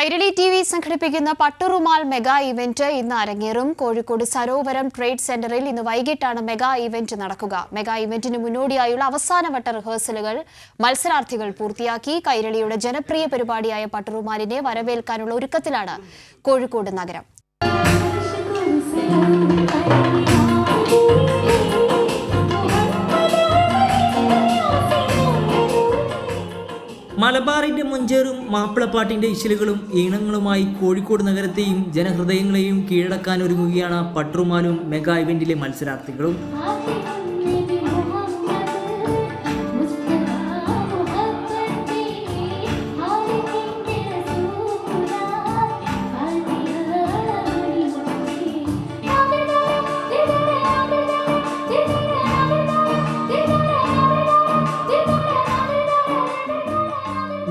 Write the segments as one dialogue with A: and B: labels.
A: Kairali T V സംഘടിപ്പിക്കുന്ന Patturumal mega event ഇന്ന് അരങ്ങേറും. കോഴിക്കോട് സരോവരം ട്രേഡ് സെന്ററിൽ ഇന്ന് വൈകിട്ടാണ് മെഗാ ഇവന്റ് നടക്കുക. മെഗാ ഇവന്റിന് മുന്നോടിയായുള്ള അവസാനവട്ട റിഹേഴ്സലുകൾ മത്സരാർത്ഥികൾ പൂർത്തിയാക്കി. കൈരളിയുടെ ജനപ്രിയ പരിപാടിയായ പട്ടുറുമാലിനെ വരവേൽക്കാനുള്ള ഒരുക്കത്തിലാണ് കോഴിക്കോട് നഗരം.
B: മലബാറിന്റെ മുഞ്ചേറും മാപ്പിളപ്പാട്ടിന്റെ ഇശലുകളും ഈണങ്ങളുമായി കോഴിക്കോട് നഗരത്തെയും ജനഹൃദയങ്ങളെയും കീഴടക്കാൻ ഒരുങ്ങുകയാണ് പട്രുമാനും മെഗാ ഇവന്റിലെ മത്സരാർത്ഥികളും.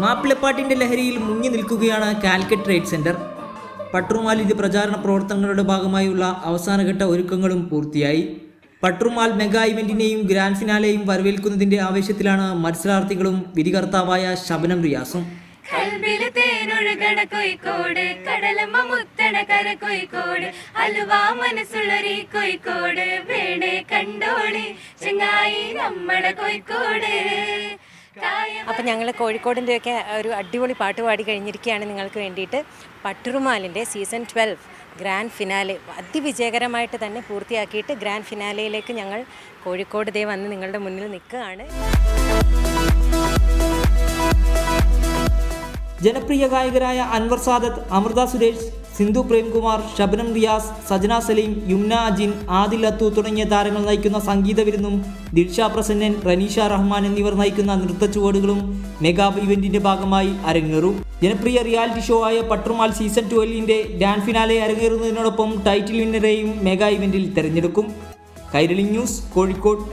B: മാപ്പിളപ്പാട്ടിന്റെ ലഹരിയിൽ മുങ്ങി നിൽക്കുകയാണ് കാലിക്കറ്റ് ട്രേഡ് സെന്റർ. പട്രുമാലിന്റെ പ്രചാരണ പ്രവർത്തനങ്ങളുടെ ഭാഗമായുള്ള അവസാനഘട്ട ഒരുക്കങ്ങളും പൂർത്തിയായി. പട്രുമാൽ മെഗാ ഇവന്റിനെയും ഗ്രാൻഡ് ഫിനാലെയും വരവേൽക്കുന്നതിന്റെ ആവേശത്തിലാണ് മത്സരാർത്ഥികളും വിധികർത്താവായ ശബനം റിയാസും.
C: കോഴിക്കോട് കടലമ്മ വേണേ കണ്ടോളി ചെങ്ങായി നമ്മടെ കോഴിക്കോട്.
D: അപ്പം ഞങ്ങൾ കോഴിക്കോടിന്റെയൊക്കെ ഒരു അടിപൊളി പാട്ട് പാടി കഴിഞ്ഞിരിക്കുകയാണ് നിങ്ങൾക്ക് വേണ്ടിയിട്ട്. പട്ടുറുമാലിന്റെ സീസൺ ട്വൽവ് ഗ്രാൻഡ് ഫിനാലെ അതിവിജയകരമായിട്ട് തന്നെ പൂർത്തിയാക്കിയിട്ട് ഗ്രാൻഡ് ഫിനാലയിലേക്ക് ഞങ്ങൾ കോഴിക്കോട് ദേ വന്ന് നിങ്ങളുടെ മുന്നിൽ നിൽക്കുകയാണ്.
B: ജനപ്രിയ ഗായകരായ അൻവർ സാദത്ത് അമൃത സുരേഷ് സിന്ധു പ്രേംകുമാർ ഷബനം റിയാസ് സജന സലീം യുംന അജിൻ ആദിൽ അത്തു തുടങ്ങിയ താരങ്ങൾ നയിക്കുന്ന സംഗീത വിരുന്നും ദിൽഷ പ്രസന്നൻ റനീഷ റഹ്മാൻ എന്നിവർ നയിക്കുന്ന നൃത്ത ചുവടുകളും മെഗാ ഇവന്റിന്റെ ഭാഗമായി അരങ്ങേറും. ജനപ്രിയ റിയാലിറ്റി ഷോ ആയ പട്രുമാൽ സീസൺ ട്വൽവിന്റെ ഗ്രാൻഡ് ഫിനാലെ അരങ്ങേറുന്നതിനോടൊപ്പം ടൈറ്റിൽ വിന്നറെയും മെഗാ ഇവന്റിൽ തെരഞ്ഞെടുക്കും. കൈരളി ന്യൂസ് കോഴിക്കോട്.